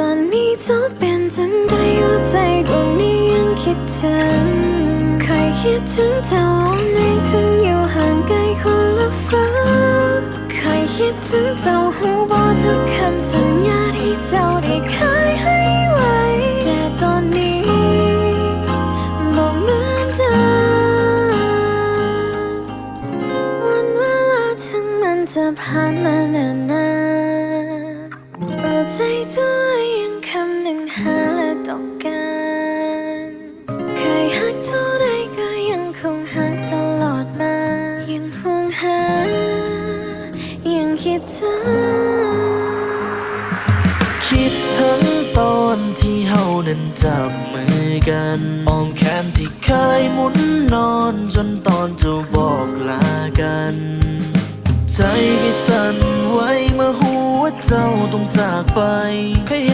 ตอนนี้เจ้าเป็นจังใดหัวใจดวงนี้ยังคิดถึงเคยคิดถึงเจ้าในถึงอยู่ห่างไกลคนละฟ้าเคยคิดถึงเจ้าหูบอกทุกคำสัญญาที่เจ้าได้เคยให้ไว้ แต่ตอนนี้บอกเหมือนเดิมวันเวลาถึงมันจะผ่านมานานนานเปิดใจด้วย การเคยหักเท่าใดก็ยังคงหักตลอดมา ยังห่วงหา ยังคิดถึงคิดถึงตอนที่เฮานั้นจับมือกันอ้อมแขนที่เคยหมุนนอนจนตอนจะบอกลากัน ใจก็สั่นไหวเมื่อหูว่าเจ้าต้องจากไปเคยเห็น